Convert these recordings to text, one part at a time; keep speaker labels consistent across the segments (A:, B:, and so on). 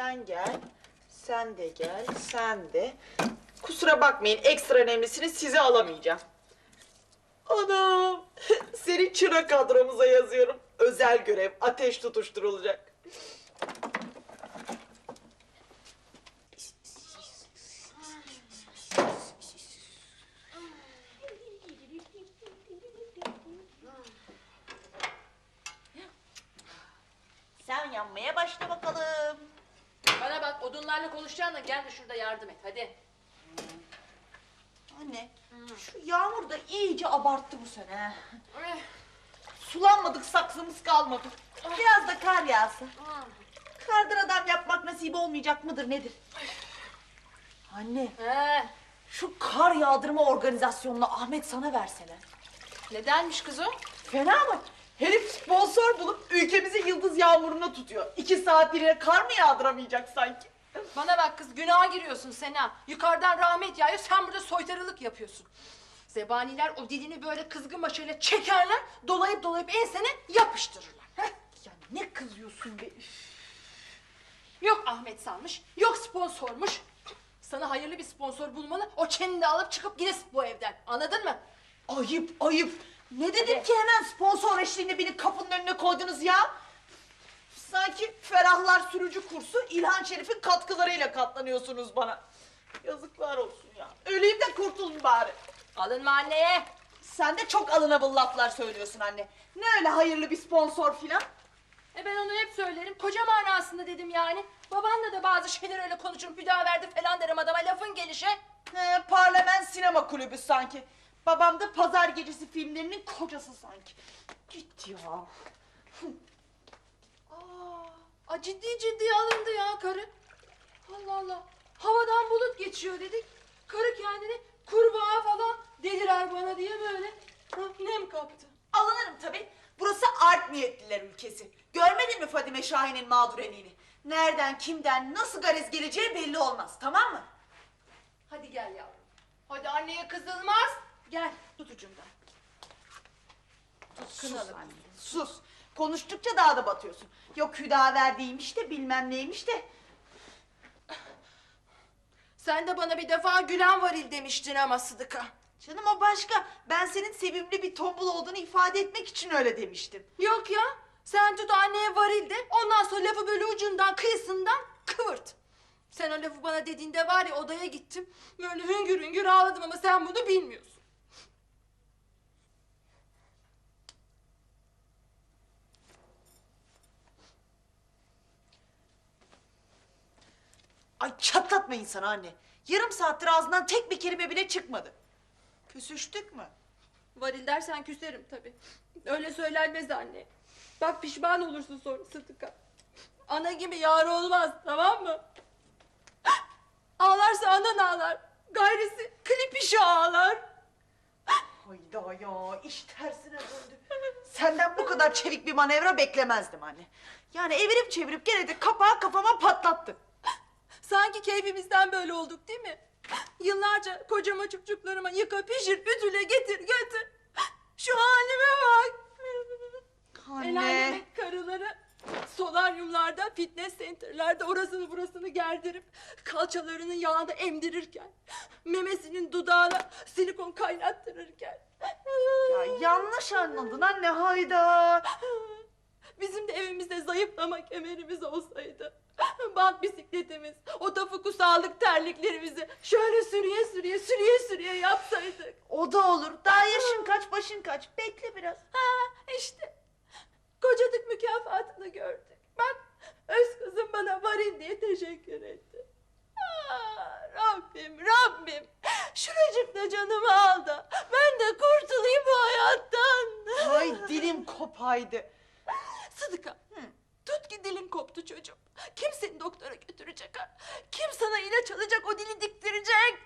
A: sen gel, sen de gel, sen de. Kusura bakmayın, ekstra önemlisini size alamayacağım. Anam, seni çıra kadromuza yazıyorum. Özel görev, ateş tutuşturulacak. Sen yanmaya başla bakalım.
B: Bana bak odunlarla konuşacağına gel de şurada yardım et hadi.
A: Anne, şu yağmur da iyice abarttı bu sene. ha.
B: Eh,
A: Sulanmadık, saksımız kalmadı. Biraz da kar yağsa. Kardan adam yapmak nasip olmayacak mıdır nedir? Anne,
B: He,
A: şu kar yağdırma organizasyonunu Ahmet sana versene.
B: nedenmiş kız o?
A: Fena mı? Herif sponsor bulup ülkemizi yıldız yağmuruna tutuyor. İki saatliğine kar mı yağdıramayacak sanki?
B: Bana bak kız günaha giriyorsun Sena. Yukarıdan rahmet yağıyor sen burada soytarılık yapıyorsun. Zebaniler o dilini böyle kızgın başıyla çekerler, dolayıp dolayıp ensene yapıştırırlar. Heh.
A: Ya ne kızıyorsun be? Üf.
B: Yok Ahmet salmış, yok sponsormuş. Sana hayırlı bir sponsor bulmalı, o çeneni de alıp çıkıp gidesin bu evden. Anladın mı?
A: Ayıp, ayıp. Ne dedim
B: Hadi.
A: ki hemen sponsor eşliğinde beni kapının önüne koydunuz ya? Sanki ferahlar sürücü kursu İlhan Şerif'in katkılarıyla katlanıyorsunuz bana. Yazıklar olsun ya. Öleyim de kurtulun bari.
B: Alınma anneye.
A: Sen de çok alınabilir laflar söylüyorsun anne. Ne öyle hayırlı bir sponsor filan?
B: E ben onu hep söylerim. Koca manasında dedim yani. Babanla da bazı şeyler öyle konuşurum. verdi falan derim adama lafın gelişe.
A: He, parlament sinema kulübü sanki. Babam da pazar gecesi filmlerinin kocası sanki. Git ya.
B: Aa, a, ciddi ciddi alındı ya karı. Allah Allah. Havadan bulut geçiyor dedik. Karı kendini kurbağa falan delirer bana diye böyle ha, nem kaptı.
A: Alınırım tabii. Burası art niyetliler ülkesi. Görmedin mi Fadime Şahin'in mağdureliğini? Nereden, kimden, nasıl garez geleceği belli olmaz, tamam mı?
B: Hadi gel yavrum. Hadi anneye kızılmaz. Gel tut ucundan. Tut kınalı.
A: anne, sus. Konuştukça daha da batıyorsun. Yok Hüdaverdi'ymiş de bilmem neymiş de.
B: Sen de bana bir defa gülen varil demiştin ama Sıdıka.
A: Canım o başka. Ben senin sevimli bir tombul olduğunu ifade etmek için öyle demiştim.
B: Yok ya. Sen tut anneye varil de ondan sonra lafı böyle ucundan kıyısından kıvırt. Sen o lafı bana dediğinde var ya odaya gittim. Böyle hüngür hüngür ağladım ama sen bunu bilmiyorsun.
A: Ay çatlatma insanı anne. Yarım saattir ağzından tek bir kelime bile çıkmadı. Küsüştük mü?
B: Varil dersen küserim tabii. Öyle söylenmez anne. Bak pişman olursun sonra Sıdıka. Ana gibi yar olmaz tamam mı? Ağlarsa anan ağlar. Gayrisi klip işi ağlar.
A: Hayda ya iş tersine döndü. Senden bu kadar çevik bir manevra beklemezdim anne. Yani evirip çevirip gene de kapağı kafama patlattın.
B: Sanki keyfimizden böyle olduk değil mi? Yıllarca kocama çocuklarıma yıka pişir ütüle getir götür. Şu halime bak. El
A: Anne.
B: alemin karıları Solaryumlarda, fitness center'larda orasını burasını gerdirip kalçalarının yağını emdirirken, memesinin dudağına silikon kaynattırırken.
A: Ya yanlış anladın anne hayda.
B: Bizim de evimizde zayıflama kemerimiz olsaydı. Bant bisikletimiz, o tafuku sağlık terliklerimizi şöyle sürüye sürüye sürüye sürüye yapsaydık.
A: O da olur. Daha yaşın kaç başın kaç. Bekle biraz.
B: Ha işte. Kocadık mükafatını gördük. Bak öz kızım bana varil diye teşekkür etti. Aa, Rabbim Rabbim şuracıkta canımı al da ben de kurtulayım bu hayattan.
A: Ay dilim kopaydı.
B: Sıdıka tut ki dilin koptu çocuğum. Kim seni doktora götürecek ha? Kim sana ilaç alacak o dili diktirecek?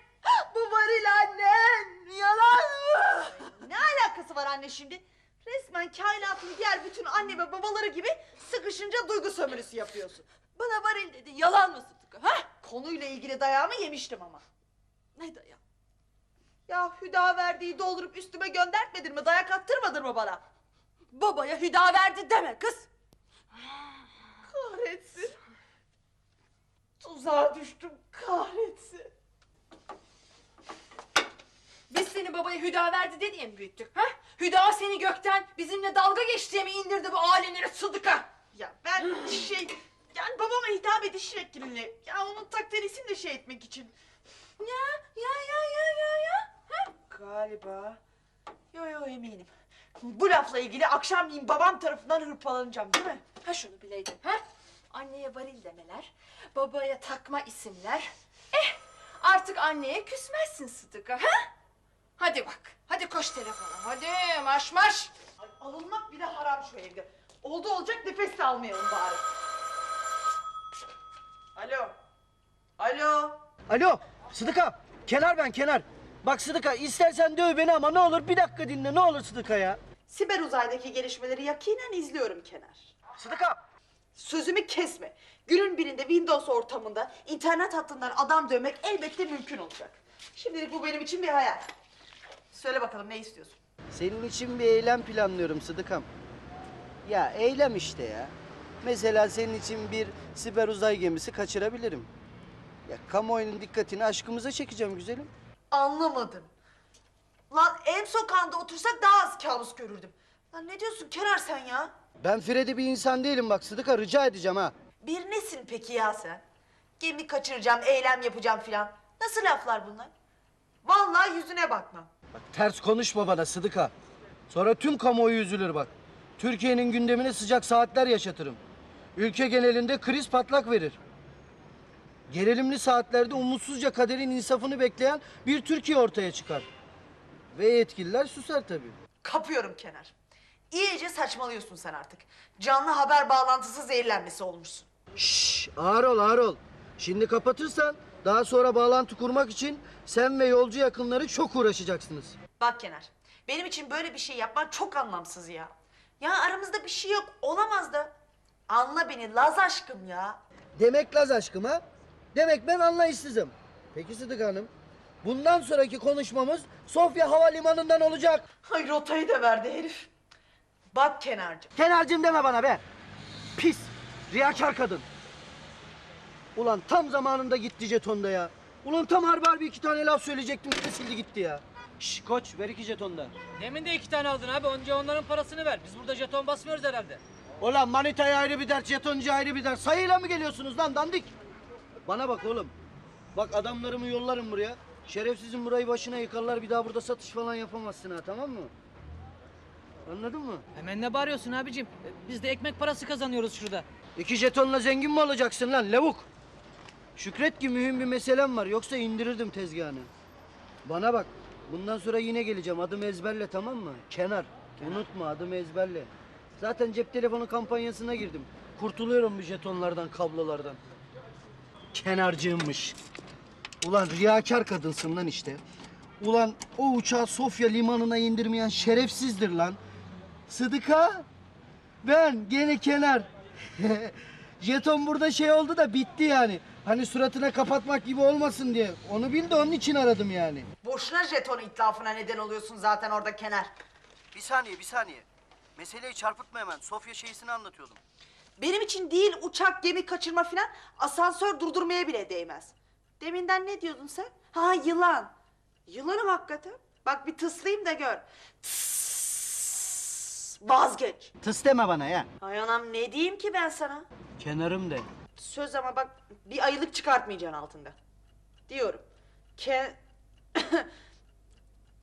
B: Bu varil annen yalan mı?
A: Ne alakası var anne şimdi? Resmen kainatın diğer bütün anne ve babaları gibi sıkışınca duygu sömürüsü yapıyorsun.
B: Bana varil dedi yalan mı Sıdıka ha?
A: Konuyla ilgili dayağımı yemiştim ama.
B: Ne dayan?
A: Ya Hüda verdiği doldurup üstüme göndertmedin mi? Dayak attırmadın mı bana?
B: Babaya hüda verdi deme kız.
A: Kahretsin. Tuzağa düştüm kahretsin.
B: Biz seni babaya hüda verdi de diye mi büyüttük? Ha? Hüda seni gökten bizimle dalga geç diye mi indirdi bu alemlere Sıdıka?
A: Ya ben şey... Yani babama hitap ediş şeklinle... Ya onun takdirisini de şey etmek için...
B: Ya ya ya ya ya ya. Ha?
A: Galiba... Yo yo eminim. Bu lafla ilgili akşamleyin babam tarafından hırpalanacağım değil mi?
B: Ha şunu bileydin ha? Anneye varil demeler, babaya takma isimler. Eh artık anneye küsmezsin Sıdıka ha? Hadi bak, hadi koş telefona, hadi marş marş.
A: Ay, alınmak bile haram şu evde. Oldu olacak nefes de almayalım bari. Alo. Alo.
C: Alo Sıdıka. Kenar ben Kenar. Bak Sıdıka istersen döv beni ama ne olur bir dakika dinle ne olur Sıdıka ya.
A: Siber uzaydaki gelişmeleri yakinen izliyorum Kenar.
C: Sıdıka.
A: Sözümü kesme. Günün birinde Windows ortamında internet hattından adam dövmek elbette mümkün olacak. Şimdilik bu benim için bir hayal. Söyle bakalım ne istiyorsun?
C: Senin için bir eylem planlıyorum Sıdıkam. Ya eylem işte ya. Mesela senin için bir siber uzay gemisi kaçırabilirim. Ya kamuoyunun dikkatini aşkımıza çekeceğim güzelim.
A: Anlamadım. Lan en sokağında otursak daha az kabus görürdüm. Lan ne diyorsun Kenar sen ya?
C: Ben Freddy bir insan değilim bak Sıdıka rica edeceğim ha.
A: Bir nesin peki ya sen? Gemi kaçıracağım, eylem yapacağım filan. Nasıl laflar bunlar? Vallahi yüzüne bakmam.
C: Bak ters konuşma bana Sıdıka. Sonra tüm kamuoyu üzülür bak. Türkiye'nin gündemine sıcak saatler yaşatırım. Ülke genelinde kriz patlak verir. Gerilimli saatlerde umutsuzca kaderin insafını bekleyen bir Türkiye ortaya çıkar. Ve yetkililer susar tabii.
A: Kapıyorum Kenar. İyice saçmalıyorsun sen artık. Canlı haber bağlantısı zehirlenmesi olmuşsun.
C: Şşş ağır ol ağır ol. Şimdi kapatırsan daha sonra bağlantı kurmak için sen ve yolcu yakınları çok uğraşacaksınız.
A: Bak Kenar, benim için böyle bir şey yapman çok anlamsız ya. Ya aramızda bir şey yok, olamaz da. Anla beni Laz aşkım ya.
C: Demek Laz aşkım ha? Demek ben anlayışsızım. Peki Sıdık Hanım. Bundan sonraki konuşmamız Sofya Havalimanı'ndan olacak.
A: Ay rotayı da verdi herif. Bak Kenarcığım,
C: Kenarcığım deme bana be. Pis, riyakar kadın. Ulan tam zamanında gitti jetonda ya. Ulan tam harbi harbi iki tane laf söyleyecektim bir de sildi gitti ya. Şş koç ver iki jeton da.
D: Demin de iki tane aldın abi. Önce onların parasını ver. Biz burada jeton basmıyoruz herhalde.
C: Ulan manitaya ayrı bir dert, jetoncu ayrı bir dert. Sayıyla mı geliyorsunuz lan dandik? Bana bak oğlum. Bak adamlarımı yollarım buraya. Şerefsizin burayı başına yıkarlar. Bir daha burada satış falan yapamazsın ha tamam mı? Anladın mı?
D: Hemen ne bağırıyorsun abicim? E, Biz de ekmek parası kazanıyoruz şurada.
C: İki jetonla zengin mi olacaksın lan lavuk? Şükret ki mühim bir meselem var. Yoksa indirirdim tezgahını. Bana bak. Bundan sonra yine geleceğim. Adım ezberle tamam mı? Kenar. Unutma adım ezberle. Zaten cep telefonu kampanyasına girdim. Kurtuluyorum bu jetonlardan, kablolardan. Kenarcığımmış. Ulan riyakar kadınsın lan işte. Ulan o uçağı Sofya limanına indirmeyen şerefsizdir lan. Sıdıka. Ben gene kenar. Jeton burada şey oldu da bitti yani. Hani suratına kapatmak gibi olmasın diye. Onu bil de onun için aradım yani.
A: boşuna jeton itlafına neden oluyorsun zaten orada Kenar.
C: Bir saniye bir saniye. Meseleyi çarpıtma hemen. Sofya şeysini anlatıyordum.
A: Benim için değil uçak, gemi kaçırma filan asansör durdurmaya bile değmez. Deminden ne diyordun sen? Ha yılan. Yılanım hakikaten. Bak bir tıslayayım da gör. Tıs. Vazgeç.
C: Tıs deme bana ya.
A: Ay anam ne diyeyim ki ben sana?
C: Kenarım de.
A: Söz ama bak bir ayılık çıkartmayacaksın altında. Diyorum. Ke...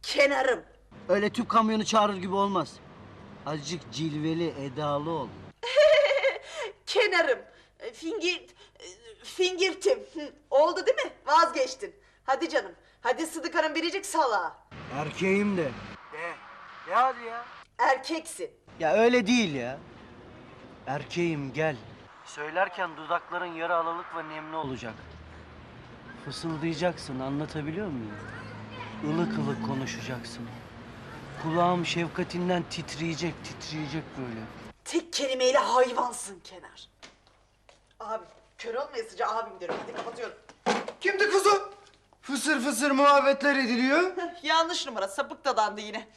A: Kenarım.
C: Öyle tüp kamyonu çağırır gibi olmaz. Azıcık cilveli, edalı ol.
A: Kenarım. Fingir... Fingirtim. Oldu değil mi? Vazgeçtin. Hadi canım. Hadi Sıdıkan'ın biricik salağı.
C: Erkeğim de. De. De hadi ya.
A: Erkeksin.
C: Ya öyle değil ya. Erkeğim gel. Söylerken dudakların yarı aralık ve nemli olacak. Fısıldayacaksın anlatabiliyor muyum? Ilık ılık konuşacaksın. Kulağım şefkatinden titreyecek titreyecek böyle.
A: Tek kelimeyle hayvansın Kenar. Abi kör olmaya sıcağı abim diyorum. Hadi kapatıyorum.
E: Kimdi kız o? Fısır fısır muhabbetler ediliyor.
A: Yanlış numara. Sapık dadandı yine.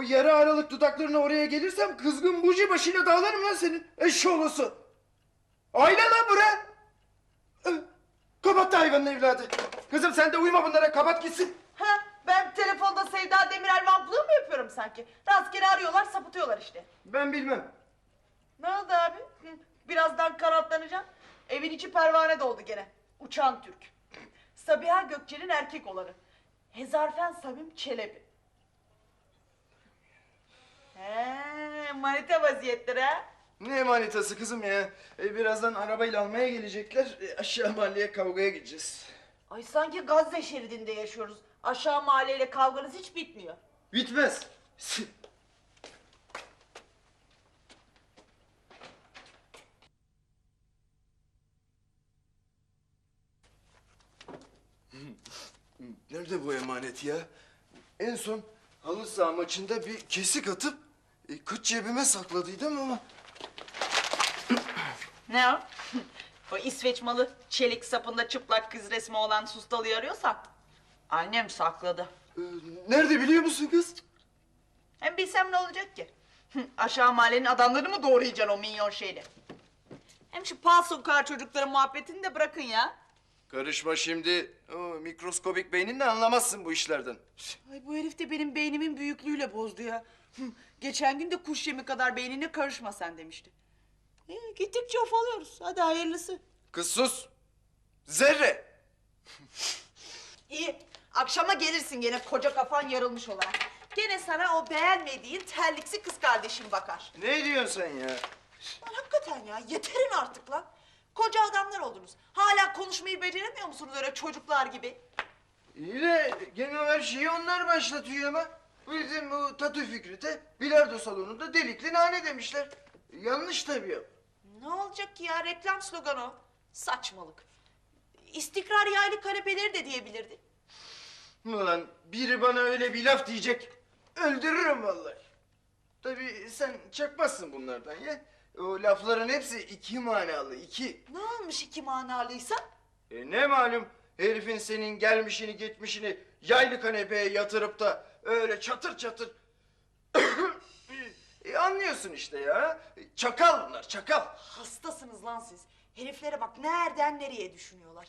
E: O yarı aralık dudaklarına oraya gelirsem kızgın buji başıyla dağlarım lan senin eşşoğlusu. Aile lan bura. Hı, Kapat da hayvanın evladı. Kızım sen de uyuma bunlara, kapat gitsin.
A: Ha, ben telefonda Sevda Demirel vamplığı mı yapıyorum sanki? Rastgele arıyorlar, sapıtıyorlar işte.
E: Ben bilmem.
A: Ne oldu abi? Hı, Birazdan kanatlanacağım. Evin içi pervane doldu gene. Uçan Türk. Sabiha Gökçen'in erkek olanı. Hezarfen Samim Çelebi. He, manita vaziyetleri ha?
E: Ne manitası kızım ya? E, birazdan arabayla almaya gelecekler. E, aşağı mahalleye kavgaya gideceğiz.
A: Ay sanki Gazze şeridinde yaşıyoruz. Aşağı mahalleyle kavganız hiç bitmiyor.
E: Bitmez. Nerede bu emanet ya? En son halı saha maçında bir kesik atıp e, kıç cebime sakladıydım ama
A: Ne o? o İsveç malı çelik sapında çıplak kız resmi olan sustalıyı arıyorsan annem sakladı.
E: e, nerede biliyor musun kız?
A: Hem bilsem ne olacak ki? Aşağı mahallenin adamları mı doğrayacaksın o minyon şeyle? Hem şu pal sokağı çocukların muhabbetini de bırakın ya.
E: Karışma şimdi. O mikroskobik beyninle anlamazsın bu işlerden.
A: Ay bu herif de benim beynimin büyüklüğüyle bozdu ya. Geçen gün de kuş yemi kadar beynine karışma sen demişti. E, gittikçe ufalıyoruz. Hadi hayırlısı.
E: Kız sus. Zerre.
A: İyi. Akşama gelirsin gene koca kafan yarılmış olarak. Gene sana o beğenmediğin terliksi kız kardeşim bakar.
E: Ne diyorsun sen ya?
A: Lan hakikaten ya yeterin artık lan. Koca adamlar oldunuz. Hala konuşmayı beceremiyor musunuz öyle çocuklar gibi?
E: İyi de gene her şeyi onlar başlatıyor ama. Bizim bu Tatu Fikret'e bilardo salonunda delikli nane demişler. Yanlış tabii o.
A: Ne olacak ki ya reklam sloganı o. Saçmalık. İstikrar yaylı kanepeleri de diyebilirdi.
E: Ulan biri bana öyle bir laf diyecek. Öldürürüm vallahi. Tabii sen çakmazsın bunlardan ya. O lafların hepsi iki manalı, iki.
A: Ne olmuş iki manalıysa?
E: E ne malum herifin senin gelmişini geçmişini yaylı kanepeye yatırıp da öyle çatır çatır... e, anlıyorsun işte ya. Çakal bunlar, çakal.
A: Hastasınız lan siz. Heriflere bak nereden nereye düşünüyorlar.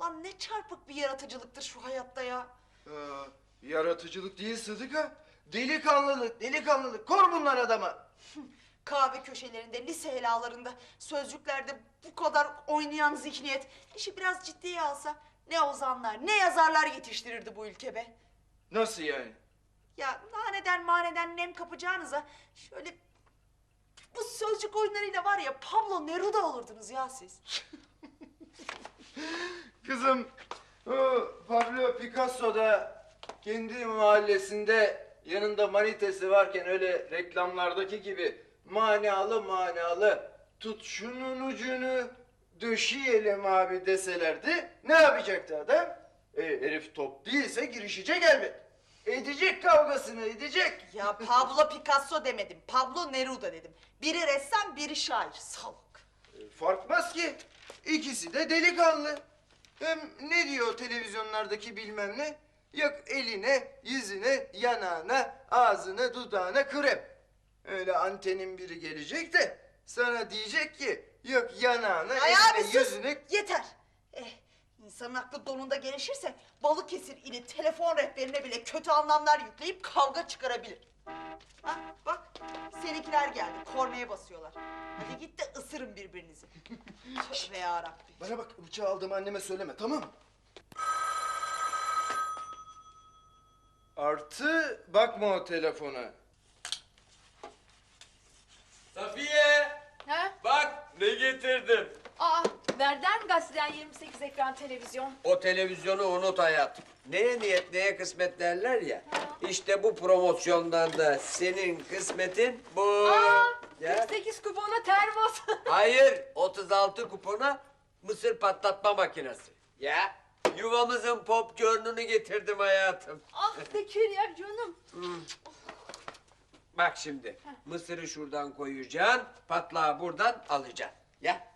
A: Lan ne çarpık bir yaratıcılıktır şu hayatta ya.
E: Aa, yaratıcılık değil Sıdıka. Delikanlılık, delikanlılık. Kor bunlar adama.
A: Kahve köşelerinde, lise helalarında, sözcüklerde bu kadar oynayan zihniyet işi biraz ciddiye alsa ne ozanlar, ne yazarlar yetiştirirdi bu ülke be.
E: Nasıl yani?
A: Ya naneden maneden nem kapacağınıza şöyle bu sözcük oyunlarıyla var ya Pablo Neruda olurdunuz ya siz.
E: Kızım, o Pablo Picasso da kendi mahallesinde yanında manitesi varken öyle reklamlardaki gibi manalı manalı tut şunun ucunu döşeyelim abi deselerdi ne yapacaktı adam? E, herif top değilse girişecek elbet. Edecek kavgasını edecek.
A: Ya Pablo Picasso demedim, Pablo Neruda dedim. Biri ressam, biri şair. Salak.
E: E, Farkmaz ki. İkisi de delikanlı. Hem ne diyor televizyonlardaki bilmem ne? Yok eline, yüzüne, yanağına, ağzına, dudağına krem. Öyle antenin biri gelecek de sana diyecek ki yok yanağına,
A: Ay
E: eline,
A: abi sus!
E: yüzüne...
A: Yeter! Eh, insanın aklı donunda gelişirse Balıkesir ili telefon rehberine bile kötü anlamlar yükleyip kavga çıkarabilir. Ha, bak seninkiler geldi kornaya basıyorlar. Hadi git de ısırın birbirinizi. Tövbe yarabbim.
E: Bana bak bıçağı aldığımı anneme söyleme tamam mı? Artı bakma o telefona.
F: Safiye!
B: Ha?
F: Bak ne getirdim.
B: Aa, Verden gazeteden 28 ekran televizyon.
F: O televizyonu unut hayat. Neye niyet neye kısmet derler ya. İşte bu promosyondan da senin kısmetin bu.
B: Aa,
F: Ya.
B: 48 kupona termos.
F: Hayır 36 kupona mısır patlatma makinesi. Ya yuvamızın popcornunu getirdim hayatım.
B: ah Zekeriya canım.
F: Bak şimdi mısırı şuradan koyacaksın, patlağı buradan alacaksın. Ya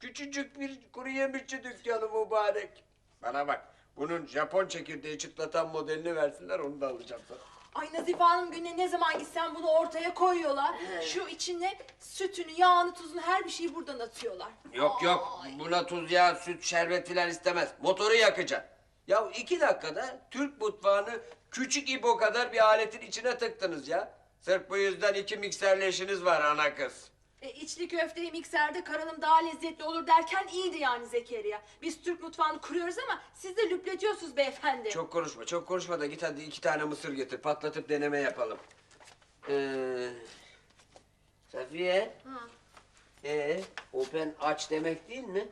F: küçücük bir kuru yemişçi dükkanı mübarek. Bana bak bunun Japon çekirdeği çıtlatan modelini versinler onu da alacağım sana.
B: Ay Nazife Hanım gününe ne zaman gitsem bunu ortaya koyuyorlar. Şu içine sütünü, yağını, tuzunu her bir şeyi buradan atıyorlar.
F: Yok yok buna tuz yağ, süt, şerbet filan istemez. Motoru yakacaksın. Ya iki dakikada Türk mutfağını küçük ibo kadar bir aletin içine tıktınız ya. Sırf bu yüzden iki mikserli eşiniz var ana kız.
B: E, içli köfteyi mikserde karınım daha lezzetli olur derken iyiydi yani Zekeriya. Biz Türk mutfağını kuruyoruz ama siz de lüpletiyorsunuz beyefendi.
F: Çok konuşma, çok konuşma da git hadi iki tane mısır getir. Patlatıp deneme yapalım. Ee, Safiye. Ee, open aç demek değil mi?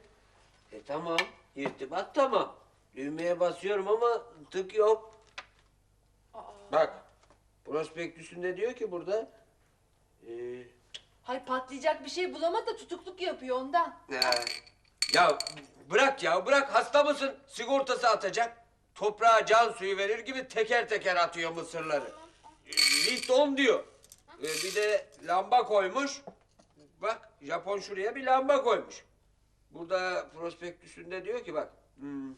F: E tamam, irtibat tamam. Düğmeye basıyorum ama tık yok. Bak, prospektüsünde diyor ki burada... ee,
B: Hay patlayacak bir şey bulamadı da tutukluk yapıyor ondan.
F: ee, ya bırak ya, bırak hasta mısın? Sigortası atacak. Toprağa can suyu verir gibi teker teker atıyor mısırları. Lift on diyor. Ee, bir de lamba koymuş. Bak Japon şuraya bir lamba koymuş. Burada prospektüsünde diyor ki bak. Hmm.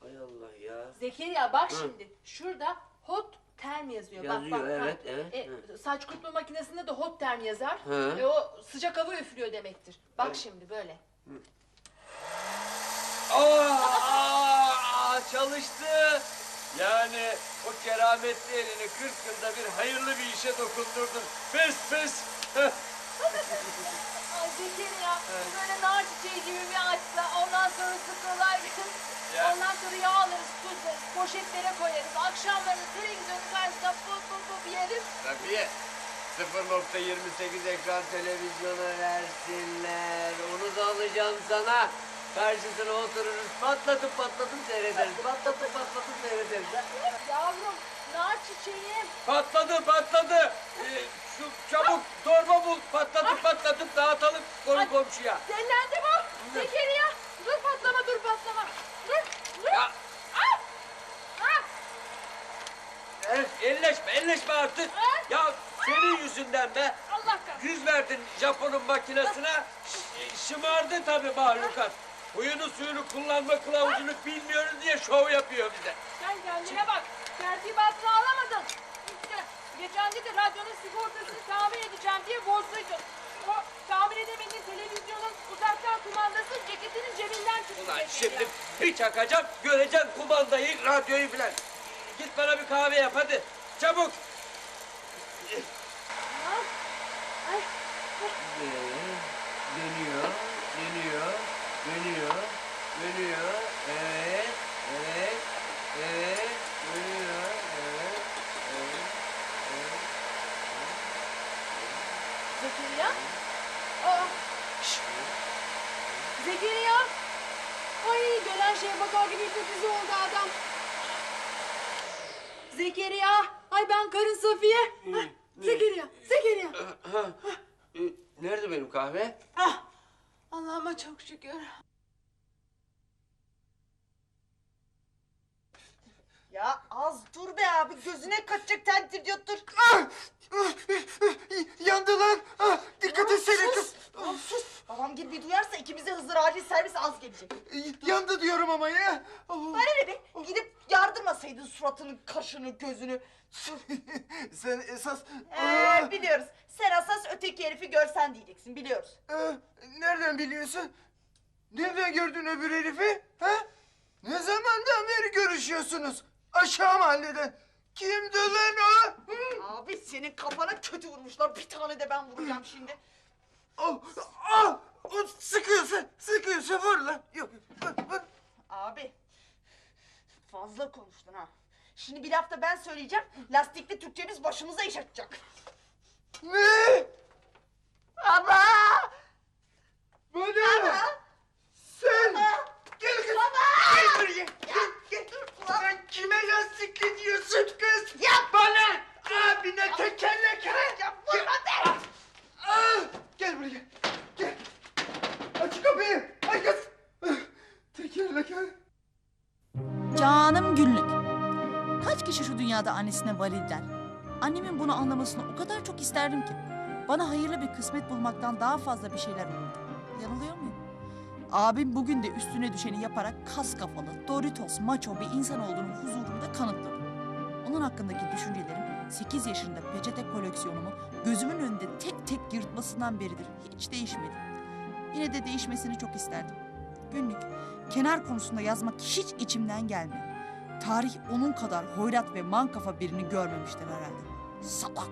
F: Hay Allah ya.
B: Zekeriya bak şimdi şurada hot term yazıyor.
F: Yazıyor,
B: bak, bak,
F: evet,
B: ha.
F: evet,
B: E, saç kurutma makinesinde de hot term yazar.
F: Hı.
B: E, o sıcak hava üflüyor demektir. Bak şimdi böyle.
F: Aa, aa, çalıştı. Yani o kerametli elini 40 yılda bir hayırlı bir işe dokundurdun. Pes pes. Heh.
B: Ay Zekeriya böyle nar çiçeği gibi bir açsa ondan sonra sıkılar
F: Ya.
B: Ondan sonra yağ alırız, tuzlarız, poşetlere koyarız. Akşamları televizyonun karşısında puf puf puf yeriz.
F: Tabii. 0.28 ekran televizyona versinler. Onu da alacağım sana. Karşısına otururuz. Patlatıp patlatıp seyrederiz. Patlatıp patlatıp seyrederiz.
B: Yavrum nar çiçeğim.
F: Patladı patladı. Ee, şu çabuk torba bul. Patlatıp patlatıp dağıtalım konu komşuya.
B: Sellendi bu. Zekeriya dur patlama dur patlama. Dur dur.
F: Ya.
B: Ah! Ah!
F: Eh, elleşme elleşme artık. Ya senin yüzünden be.
B: Allah kahretsin.
F: Yüz verdin Japon'un makinesine. Ş- Şımardı tabii mahlukat. Huyunu suyunu kullanma kılavuzunu bilmiyoruz diye şov yapıyor bize.
B: Sen kendine bak. Tertibatını alamadın. İşte geçen de radyonun sigortasını tamir edeceğim diye borçluydun. O tamir edemediğin televizyonun uzaktan kumandası ceketinin cebinden çıktı.
F: Ulan şimdi bir çakacağım göreceksin kumandayı radyoyu filan. Git bana bir kahve yap hadi. Çabuk.
B: Ay,
F: Dönüyor, dönüyor, dönüyor, dönüyor. Evet, evet, evet, dönüyor, evet, evet, evet.
B: Zekeriya? Aa. şşt! Zekeriya! Ay gelen şeye bakar gibi hipnotize oldu adam. Zekeriya! Ay ben karın Safiye. Ay, Zekeriya! Zekeriya!
F: Ha, e, nerede benim kahve?
B: Ah! Allah'ıma çok şükür.
A: Ya az dur be abi gözüne kaçacak tentir diyor dur.
E: Ah! Yandı lan! Ah, dikkat etsene kız!
A: Oğlum sus. Babam gibi bir duyarsa ikimize Hızır acil servis az gelecek.
E: Yandı diyorum ama ya! Oh.
A: Bana ne be? Gidip yardırmasaydın suratını, kaşını, gözünü.
E: Sen esas...
A: Ee, biliyoruz. Sen asas öteki herifi görsen diyeceksin biliyoruz.
E: Ee, nereden biliyorsun? Nereden gördün öbür herifi? Ha? Ne zamandan beri görüşüyorsunuz? Aşağı mahalleden. Kimdi lan o? Hı?
A: Abi senin kafana kötü vurmuşlar. Bir tane de ben vuracağım şimdi.
E: Oh, ah! O sıkıyorsa, sıkıyorsa vur lan. Yok, vur, vur.
A: Abi fazla konuştun ha. Şimdi bir hafta ben söyleyeceğim. Lastikli Türkçemiz başımıza iş açacak.
E: Ne?
A: Baba!
G: Şu dünyada annesine valid der? Annemin bunu anlamasını o kadar çok isterdim ki. Bana hayırlı bir kısmet bulmaktan daha fazla bir şeyler olurdu. Yanılıyor muyum? Abim bugün de üstüne düşeni yaparak kas kafalı, Doritos, maço bir insan olduğunu huzurumda kanıtladı. Onun hakkındaki düşüncelerim 8 yaşında peçete koleksiyonumu gözümün önünde tek tek yırtmasından beridir hiç değişmedi. Yine de değişmesini çok isterdim. Günlük, kenar konusunda yazmak hiç içimden gelmiyor. Tarih onun kadar hoyrat ve man kafa birini görmemiştir herhalde. Salak.